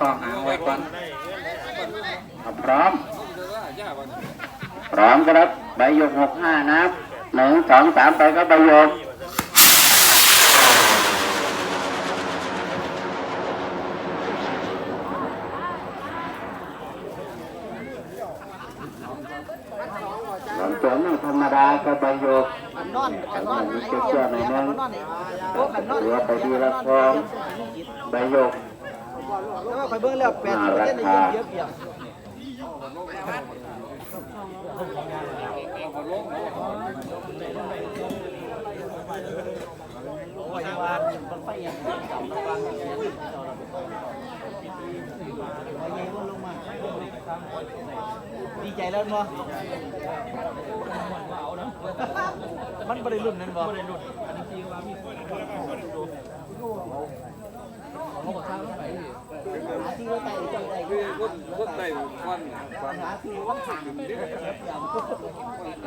ต่อหางไว้ก่อนเอาพร้อม พร้อมครับใบหยกหกห้านับหนึ่งสองสามไปครับใบหยกหลังจากนั้นธรรมดาก็ใบหยกกันนอนกันนอนมีไอ้เจ้าเกี่เจ้ายวในเนี่ยนั้กันนนอนนี่โอ้กันนอนเหลือไปดีละฟองใบหยก แล้วว่าคอยเบิ่งแล้วแปดสิบเปอร์เซ็นต์ในเยอะเปียกโอ้ยว่ามันไฟอย่างนี้จับระวังเสียงโอ้ยยังลงมาดีใจแล้วเนาะมันบริรุ่นนั่นบ่บริรุ่นอันนี้จริงว่า พี่หาที่ว่าไต่จังไต่คือรถรถไต่วันวันหาที่ว่าขาด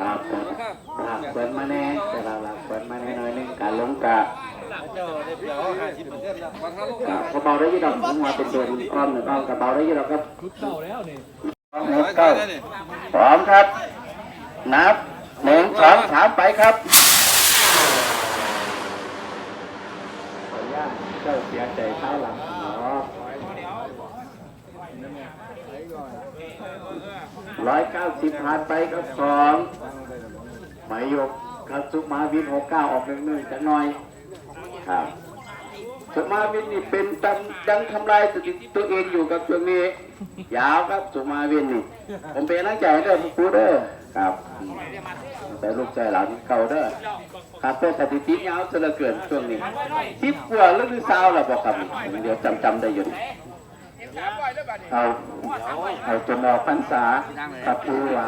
ครับหลักเปิดมาแน่แต่เราเปิดมาแน่หน่อยนึงการลงกะเจ้าได้เปล่าได้ยี่ดอกผมว่าเป็นตัวอ้อมหนึ่งอ้อมกับเบาได้ยี่ดอกครับคุดเก้าแล้วนี่เก้าพร้อมครับ นับหนึ่งสองสามไปครับขออนุญาต เจ้าเสียใจเท้าหลังร้อยเก้าสิบผ่านไปครับสองหมายยกครับสุมาวินหกเก้าออกหนึ่งหนึ่งจังหน่อยครับสุมาวินนี่เป็นตำยังทำลายสติตัวเองอยู่กับช่วงนี้ ยาวครับสุมาวินนี่ ผมเป็นนักใจเด้อพี่ปูเด้อ ครับแต่ลูกใจหลานเก่าเด้อครับเป็นสถิติยาวซะเหลือเกินช่วงนี้ทิปกว่าหรือสาวล่ะบอกครับเดี๋ยวจำจำได้อยู่เอาเอาจนออกพรรษาครับปูว่า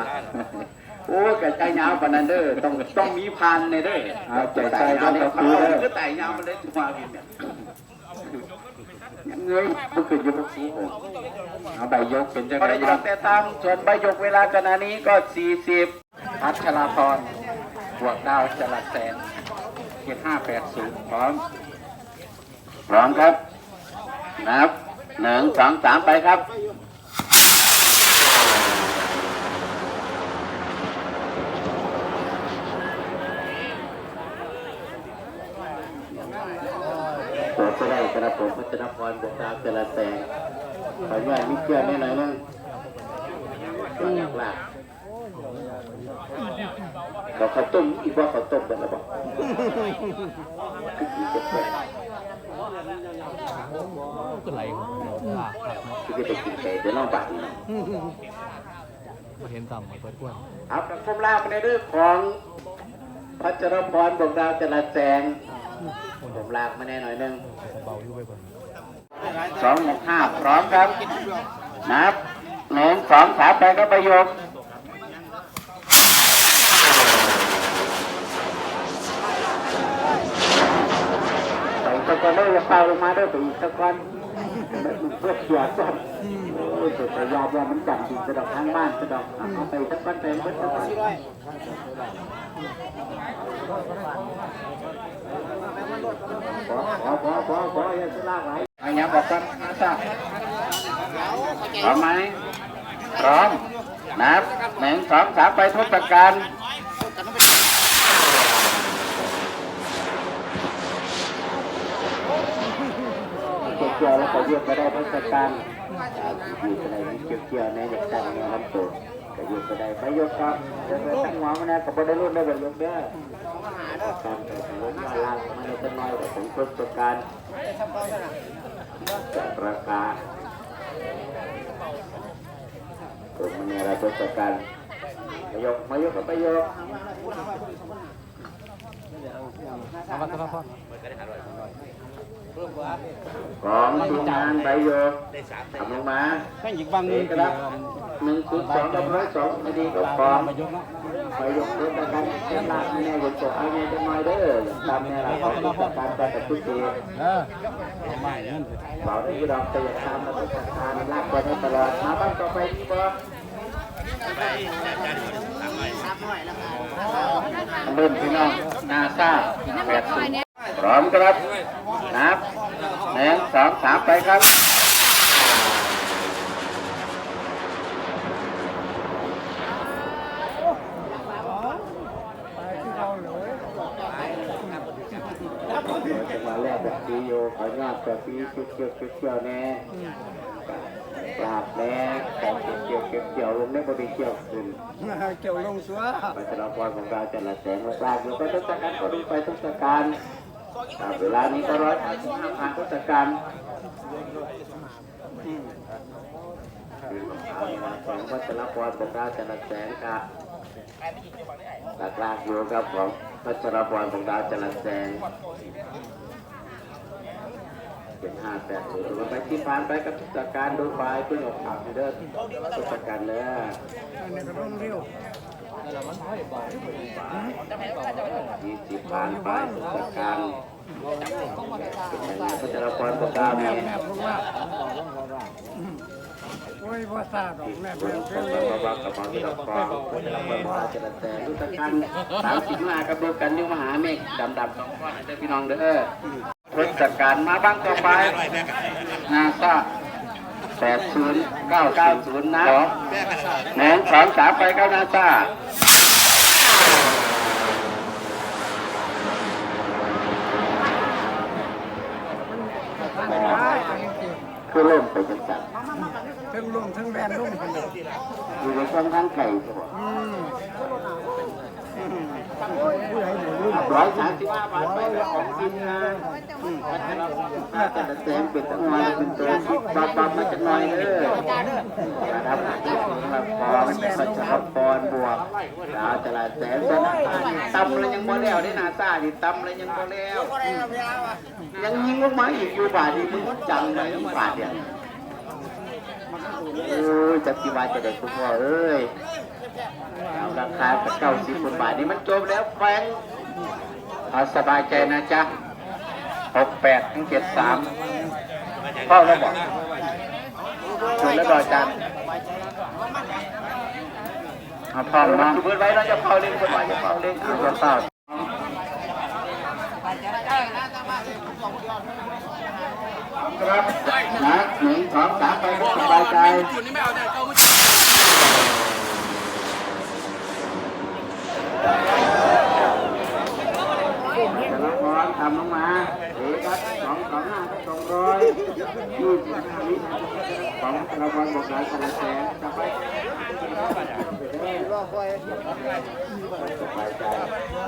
โอ้ยกระจายยาวปานนั้นเด้อต้องต้องมีพันในเด้อเอาใจใจยาวกับปูเด้อก็ไต่ยาวมันเลยสุมาวินเนี่ยยัง เงยมันขึ้นอยู่กับปูเอาใบยกเป็นจังได๋แต่ตั้งส่วนใบยกเวลาขณะนี้ก็ 40พัชราพรบวกดาวจรัสแสนเจ็ดห้าแปดศูนย์พร้อม พร้อมครับนับหนึ่งสองสามไปครับ เปิดก็ได้กระผมพัชรพรบวกดาวจรัสแสนขออนุญาตมิเกี่ยวนิดหน่อยนึงตัวหลักหลักเขาข้าวต้มอีกว่าข้าวต้มกันหรือเปล่าก็ไหลครับลากครับเนาะที่จะไปกินไก่เดี๋ยวน้องบาดนี่เนาะบ่เห็นต่ำมาเปิดกวนเอากระผมลาไปในเรื่องของพัชรพรบวกดาวจรัสแสง ผมลากมาแน่หน่อยหนึงเบาอยู่ไปก่อนสองหกห้าพร้อมครับ นับหนึ่งสองสามไปก็ประโยคใส่ตะกอนเลยอย่าเป่าลงมาเด้วยไปอีกตะกอนมัน เพื่อเขียก่อนโอ้ยแต่ยาว่ามันจับดีกระดอกทางบ้านกระดอกเอาไปตะกก้อนไปเพื่อตะกอนขอขอขอขอขออย่าสลากไหลอันนี้บอกกันนะจ๊ะพร้อมไหมพร้อมนับหนึ่งสองสามไปทุกประการเกี่ยวๆแล้วก็ยืดไปได้ทุกประการยืดไปได้เกี่ยวๆในเด็กจังในลำตัวก็ยืดไปได้ไปยกครับเดินไปตั้งหัวมันนะกับบได้รุ่นได้แบบยกเด้อการแต่สมมติว่าลากมาในต้นไม้แต่ผมทุกประการจัดราคาผมมันอะไรทศกัณฐ์มายกมายกกับประยคเอาวัดก็พอ ของทีมงานใบโยกทำลงมาแค่อีกบางเอนึงกรับหนึ่งศูนย์สองกับร้อยสองไม่ดีก็พร้อมมายกเนาะใบโยกทศกัณฐ์เจ้าลากไม่แน่บนโต๊ะเอาไงจะน้อยเด้อตามแนวของทศกัณฐ์แต่ทุกทีเออไม่เงินเราได้ยินเราแต่อย่าตามมาทศกัณฐ์ลากไปให้ตลอดมาบ้านต่อไปดีบ่เริ่มพี่น้องนาซาแปดสิบพ ร้อมครับนับหนึ่งสองสามไปครับจังหวะแรกแบบดีโยขอหน้าแบบดีเชี่ยวเชี่ยวเชี่ยวแน่ปราบแน่ของเชี่ยวเชี่ยวเชี่ยวลงได้บริเชี่ยวขึ้นเกี่ยวลงสัวไปตลอดนันของเราแต่ละแสงมาปราบอยู่ไปต้องการก็ดูไปต้องการ เวลานี้ก็ร้อยห้าสิบห้าพันทศกัณฐ์เอาละของวัชรพรของเราแต่ละแสงครับหลักลากอยู่ครับของวัชรพรของเราแต่ละแสงเป็นห้าแปดศูนย์ไปที่ผ่านไปกับทศกัณฐ์ดูไปเพื่อนออกข่าวเด้อทศกัณฐ์เด้ออันนี้ก็ต้องเร็ว ยี่สิบผ่านไปทศกัณฐ์พัชรพรประกาศเนี่แม่พวกว่าโอ้ยว่าซาดอกแม่คุเพิ่ณนเพิ่นนเราบอกกับมองที่เราฟังพัชรพรประกาศจะแต่รู้จักกันสามสิบห้ากับดูกันยุ่งมหาเมฆดำดำสองก้อนเด้พี่น้องเด้อทศกัณฐ์มาบ้างต่อไปนาซา แปดศูนย์เก้าเก้าศูนย์นะหนึ่งสองสามไปครับนาซาคือเริ่มไปจังสันทั้งลงทั้งแบนลงกันเลยอยู่ในช่องทางไก่ใช่ไหมร้อยสาม ถ้าจะแซมเป็นตั้งน้อยเป็นตัวที่ปรับปรับมาจากน้อยเด้อนะครับมาพอมันพัชรพรบวกดาวจราแสนสนตำเลยยังบ่แล้วได้นาซาดิตำเลยยังบ่แล้วยังยิงลงมาอีกอยู่บาทนี่มึงจังเลยบาทเนี่ยโอ้ยจักรีวาจะได้คุณพ่อเอ้ยราคาเก้าสิบบาทนี่มันจบแล้วแฟงเอาสบายใจนะจ๊ะ หกแปดถึงเจ็ดสามเข้าแล้วบอกชวนแล้วดอยจันเอาพร้อมนะเปิดไว้เราจะเผาเล่นเปิดไว้จะเผาเล่นเอาจะเผาครับนะหนึ่งสองสามไปสบายใจจะ ทำลงมาเอกครับสองสองห้าสองร้อยยี่สิบห้าวิของละครบอกหลายพันแสนจะไปรอคอยสบายใจ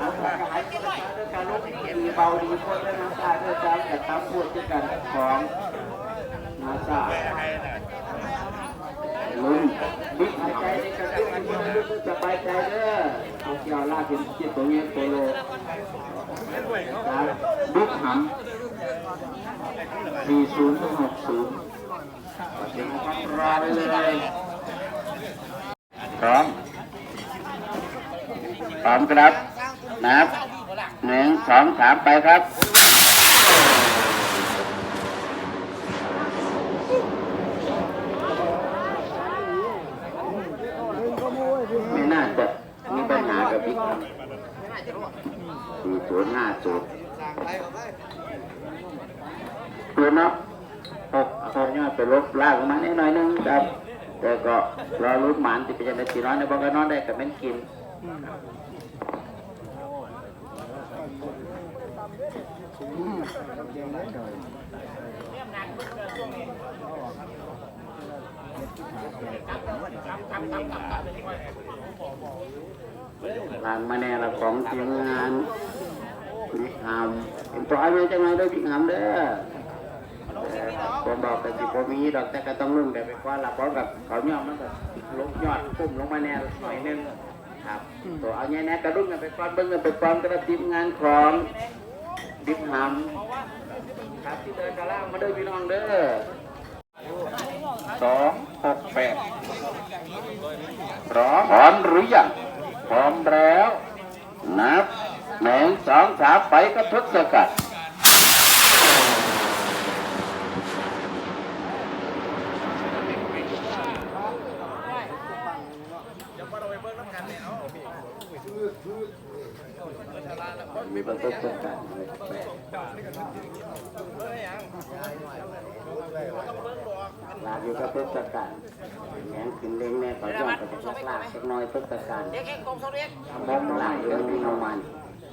น้ำตาหายด้วยการลดดีเบาดีคนและน้ำตาด้วยการแต่ตามพูดด้วยกันของนาซา ลุ้นบิ๊กหายใจในกระตุ้นอันนี้รู้สึกสบายใจเด้อเอาเกี่ยวลากเป็นจิตตัวเงี้ยตัวโลบบิ๊กหัม40ถึง60เดี๋ยวครับรอไปเลยพร้อมพร้อมครับนับหนึ่งสองสามไปครับ ไม่น่าจะมีปัญหากับบิ๊กหัม สี่ ศูนย์ห้าศูนย์ตัวเนาะหกหกเนี่ยไปลบลากออกมานิดหน่อยนึงครับ แต่ก็รอรุ้นหมานที่เป็นยังไงสีน้อยในบอกก็นอนได้กับแม่นกินลางมาแน่ละของทีมงาน พิกหามปล่อยไว้จังไงด้วยพิกหามเด้อต่ผมบอกกันสิผมมีดอกแต่ก็ต้องรุ่นกันไปก่อนละเพราะกับเขายอมมันก็ลงยอดพุ่มลงมาแน่หน่อยนึงครับตัวเอาแน่กระรุ่นกันไปก่อนเบิ่งกันไปก่อนกับทีมงานของพิกหามครับที่เดินกระล่างมาเด้อพี่น้องเด้อสองหกแปดพร้อมหรือยังพร้อมแล้วนับ หนึ่งสองสามไปกับทศกัณฐ์มีประทศกัณฐ์ลาอยู่กับทศกัณฐ์แหงขึ้นเล้งแน่ต่อย่อมไปจากลากสักหน้อยทศกัณฐ์มองหลายเรื่องที่น้องมัน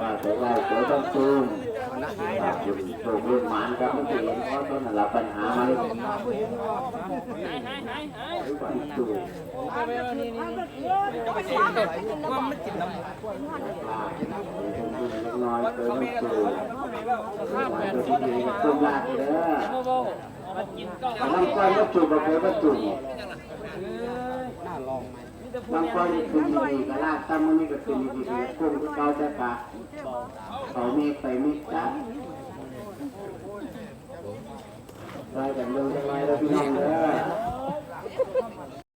ว่าตัวเราตัวบรรจุอยู่ตัวรุ่นหมานครับมันจะเห็นเพราะต้นหลับปัญหามันบรรจุว่ามันกินน้ำน้อยเกินไม่สูงมาตัวที่ดีตุ้มลากเด้อน้ำก้อนก็จุบไปก็จุน้ำก้อ บางคนขึ้นอๆกับลาดตั้มมันนี่ก็ขึ้นดีๆโกงบกลุ่มเกาจะกะเขาเมฆไปมิจ้าลอยกันลงจะลอยรล้วพี่น้องเด้อ